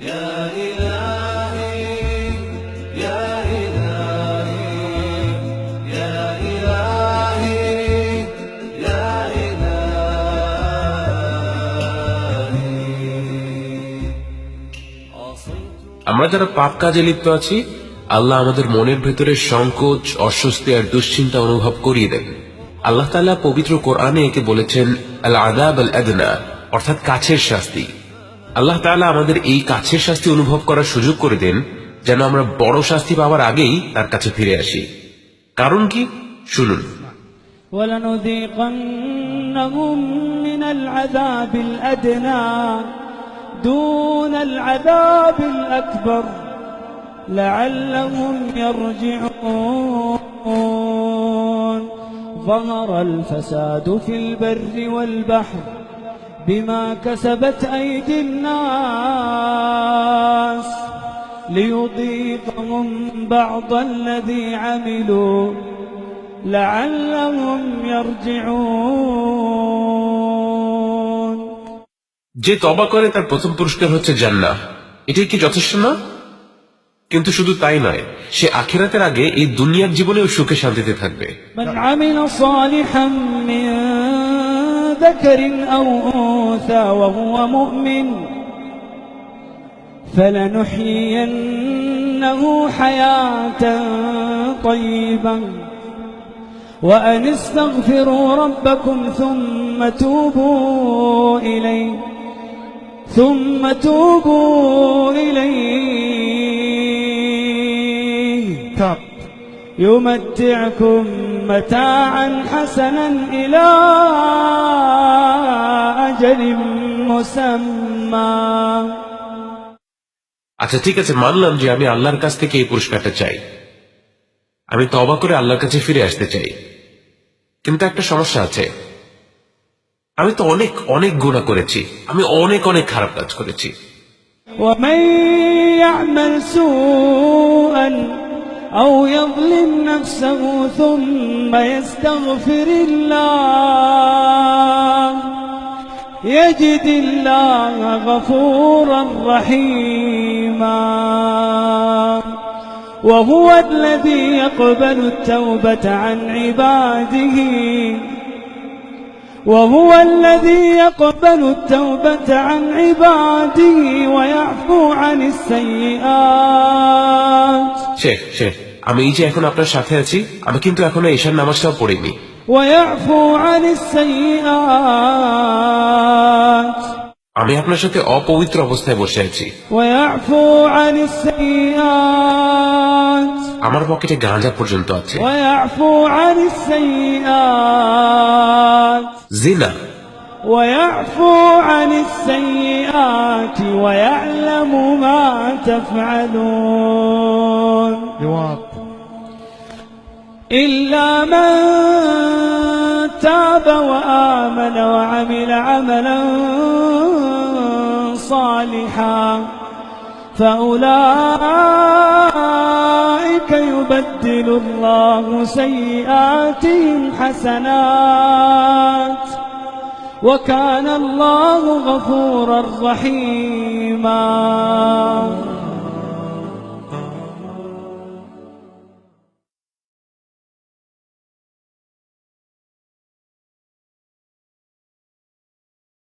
يا إلهي يا إلهي يا إلهي يا إلهي عصيت আমরা যারা পাপ কাজে লিপ্ত আছি আল্লাহ আমাদের মনের ভেতরে সংকোচ অস্বস্তি আর দুশ্চিন্তা অনুভব করিয়ে দেন আল্লাহ তাআলা পবিত্র কোরআনে একে বলেছেন আল আদাব আল আদনা অর্থাৎ কাছের শাস্তি আল্লাহ তাআলা আমাদের এই কাছের শাস্তি অনুভব করার সুযোগ করে দেন যেন আমরা বড় শাস্তি পাওয়ার আগেই তার কাছে ফিরে আসি কারণ কি শুনুন ولنذيقنهم من العذاب الأدنى دون العذاب الأكبر لعلهم يرجعون ظهر الفساد في البر والبحر بما كسبت أيدي الناس ليضيقهم بعض الذي عملوا لعلهم يرجعون যে তবা করে তার প্রথম পুরস্কার হচ্ছে জান্নাহ এটাই কি যথেষ্ট না কিন্তু শুধু তাই নয় সে আখিরাতের আগে এই দুনিয়ার জীবনেও সুখে শান্তিতে থাকবে ذكر أو أنثى وهو مؤمن فلنحيينه حياة طيبة وأن استغفروا ربكم ثم توبوا إليه ثم توبوا إليه يمتعكم متاعا حسنا إلى أجل مسمى আচ্ছা ঠিক আছে মানলাম যে আমি আল্লাহর কাছ থেকে এই পুরস্কারটা চাই আমি তবা করে আল্লাহর কাছে ফিরে আসতে চাই কিন্তু একটা সমস্যা আছে আমি তো অনেক অনেক গুণা করেছি আমি অনেক অনেক খারাপ কাজ করেছি ومن يعمل سوءا أو يظلم نفسه ثم يستغفر الله. يجد الله غفورا رحيما. وهو الذي يقبل التوبة عن عباده. وهو الذي يقبل التوبة عن عباده ويعفو عن السيئات শেখ শেখ আমি এই যে এখন আপনার সাথে আছি আমি কিন্তু এখনো ঈশার নামাজটাও পড়িনি ويعفو عن السيئات আমি আপনার সাথে অপবিত্র অবস্থায় বসে আছি ويعفو عن السيئات আমার পকেটে গাঁজা পর্যন্ত আছে ويعفو عن السيئات জিনা ويعفو عن السيئات ويعلم ما تفعلون إلا من تاب وآمن وعمل عملا صالحا فأولئك يبدل الله سيئاتهم حسنات؟ وكان الله غفورا رحيما.